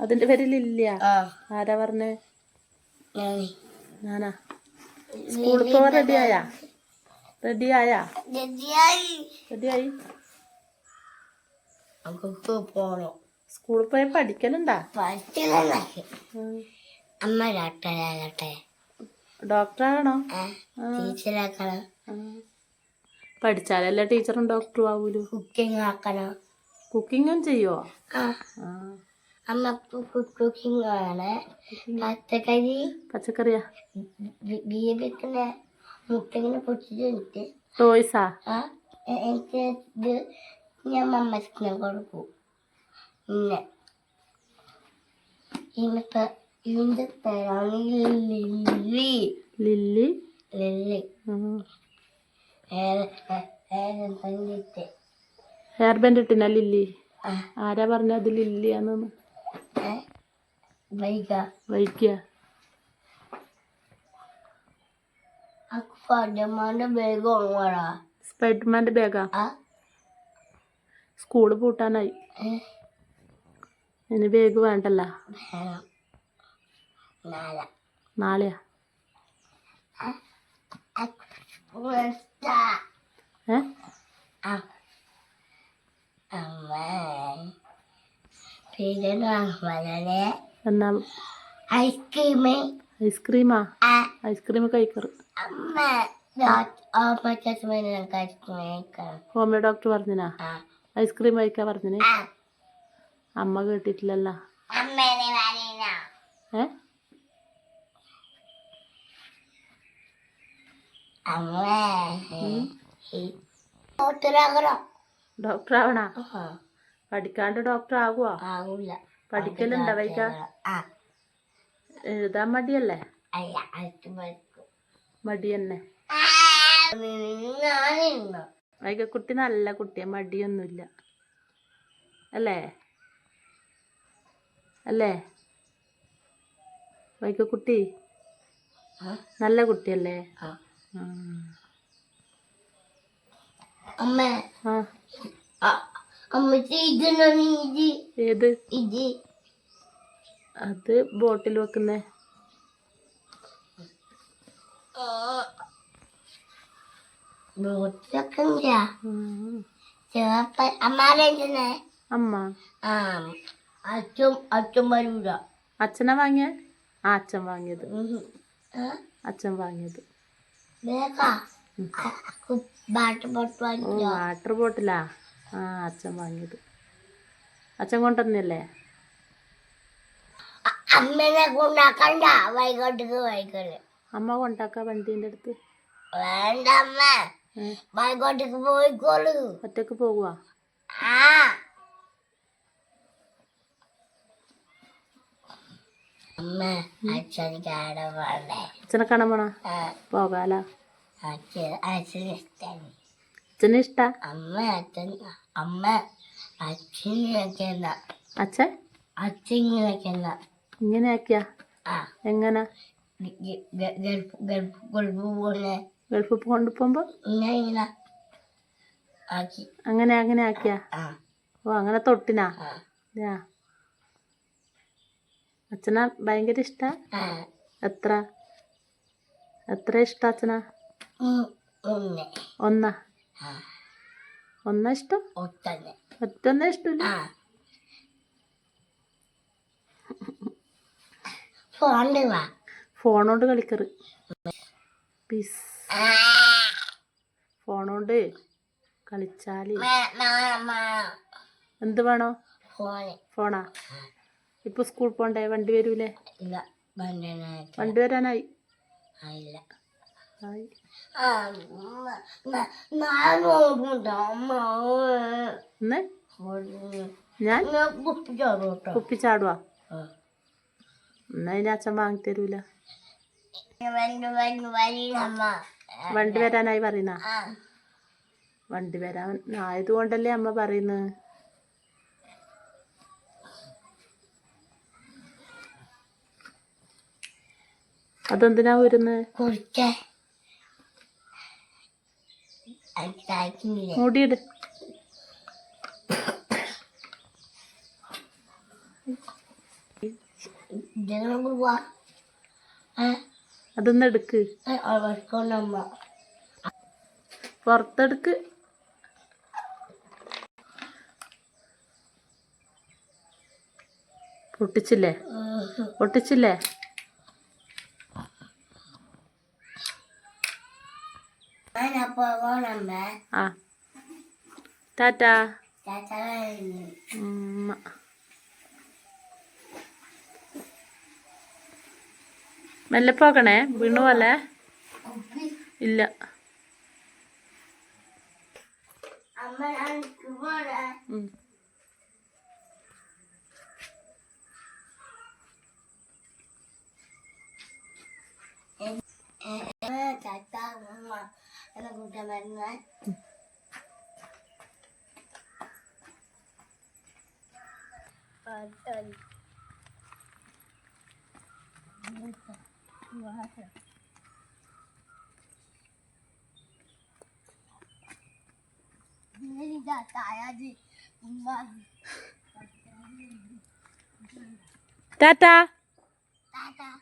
അതിന്റെ പേര് ലില്ലിയ ആ. ആരാ പറഞ്ഞേ? ഞാനാ. സ്കൂളിൽ പോവാൻ റെഡിയായാ റെഡിയായാ റെഡിയായി സ്കൂളിൽ പോയി പഠിക്കലുണ്ടാ. അമ്മ ഡോക്ടറാകട്ടെ. ഡോക്ടറാകണോ? ടീച്ചറാക്കണം. ആ. പഠിച്ചാലല്ലേ ടീച്ചറും ഡോക്ടറും ആവൂലു. കുക്കിംഗ് ആക്കണം കുക്കിങ്ങും ആ. അമ്മ കുക്കിംഗ് ആണ് പച്ചക്കറി. പച്ചക്കറിയാ? ബീബിക്കുന്ന മുട്ടങ്ങനെ പൊട്ടിച്ചിട്ട്. ടോയ്സാ? എനിക്ക് ഇത് ഞാൻ മമ്മസ്ക്കിനെ കൊടുക്കും. പിന്നെ ഇന്നിപ്പോ ഇതിന്റെ പേരാണ് ലില്ലി. ലില്ലി? ലില്ലി. വേറെ വേറെ പങ്കിട്ട് ഹെയർ ബാൻഡ് ഇട്ടിന ലില്ലി. ആരാ പറഞ്ഞ അത് ലില്ലിയാന്ന് ഏ? സ്പൈഡർമാന്റെ ബാഗാ സ്കൂൾ പൂട്ടാനായി. ഇനി ബാഗ് വേണ്ടല്ല. നാളെയാ? ഏ ആ അമ്മ പിന്നെ വളരെ എന്നാ ഐസ്ക്രീം ഐസ്ക്രീമാ. ഐസ്ക്രീം കഴിക്കറ്. ഹോമിയോ ഡോക്ടർ പറഞ്ഞിനാ? ഐസ്ക്രീം കഴിക്കാൻ പറഞ്ഞിന്? അമ്മ കേട്ടിട്ടില്ലല്ലോ. ഏ? അമ്മ ഡോക്ടർ ആവണാ പഠിക്കാണ്ട് ഡോക്ടർ ആകുവോ ആകൂല പഠിക്കലുണ്ടോ വൈക എഴുതാൻ മടിയല്ലേ? മടി തന്നെ വൈകക്കുട്ടി നല്ല കുട്ടിയാ മടിയൊന്നുമില്ല. അല്ലേ? അല്ലേ? വൈകക്കുട്ടി? നല്ല കുട്ടിയല്ലേ? ആ. അമ്മ. ആ. ഏത്? അത് ബോട്ടിൽ വെക്കുന്നേ. അമ്മ. അച്ഛൻ അച്ഛൻ വരൂല. അച്ഛനെ വാങ്ങിയ? ആ അച്ഛൻ വാങ്ങിയത്. അച്ഛൻ വാങ്ങിയത്. വാട്ടർ ബോട്ടിലാ? ആ അച്ഛൻ വാങ്ങിയത്. അച്ഛൻ കൊണ്ടുവന്നല്ലേ? അമ്മനെ കൊണ്ടാക്കണ്ട. വൈകോട്ടേക്ക് വൈകൽ അമ്മ കൊണ്ടാക്ക വണ്ടീന്റെ അടുത്ത്? വേണ്ട അമ്മ. വൈകോട്ടേക്ക് പോയിക്കോളൂ. ഒറ്റയ്ക്ക് പോകുക ആ. അമ്മ അച്ഛനിക്ക് ആടെ വേണ്ടേ അച്ഛനെ കാണാൻ പോണോ? പോകാല? അച്ഛന് ഇഷ്ടമാണ് അച്ഛന് ഇഷ്ടാ അമ്മ അച്ഛൻ അമ്മ അച്ഛനൊക്കെ എന്താ അച്ഛൻ അച്ഛനൊക്കെ എന്താ ഇങ്ങനെ ആക്കിയാ ആ എങ്ങനെ ഗൾഫ് ഗൾഫ് ഗൾഫ് പോലെ ഗൾഫ് ഇങ്ങനെ ആക്കി. അങ്ങനെ അങ്ങനെ ആക്കിയാ? ഓ അങ്ങനെ തൊട്ടിനാ? അച്ഛനാ ഭയങ്കര ഇഷ്ട? എത്ര? എത്ര ഇഷ്ട അച്ഛനാ? ഒന്ന്. ഒന്നാ. ഇഷ്ടം? ഒറ്റൊന്നേ ഇഷ്ടമില്ല ഫോണോണ്ട് കളിക്കറ്. പീസ്. ഫോണോണ്ട് കളിച്ചാൽ. എന്ത് വേണോ? ഫോണാ. ഇപ്പൊ സ്കൂൾ പോണ്ടേ? വണ്ടി വരൂലേ? വണ്ടി വരാനായി. ഇല്ല. ആയി. ആ മ- മ- ഞാൻ നോക്കുന്നുണ്ട് അമ്മ. ഇന്ന് ഞാൻ? ഞാൻ കുപ്പിച്ചോറ് കുപ്പി ചാടുവാ ആ. എന്നാ അതിന് അച്ഛൻ വാങ്ങി തരൂല? വന്ന് വന്ന് വരീനമ്മ വണ്ടി വരാനായി പറയുന്ന? വണ്ടി വരാൻ ആയതുകൊണ്ടല്ലേ അമ്മ പറയുന്നത് അതെന്തിനാ വരുന്നത് മൂടിയിട്. അതൊന്ന് എടുക്ക്. പുറത്തെടുക്ക്. പൊട്ടിച്ചില്ലേ? പൊട്ടിച്ചില്ലേ ഞാൻ പോകണമ്മ ആ. ടാറ്റാ. ഉമ്മ. മെല്ലെ പോകണേ വീണു പോലെ? ഇല്ല. അമ്മ né? Olha. Guarda. Ele já tá de. Tata. Tata.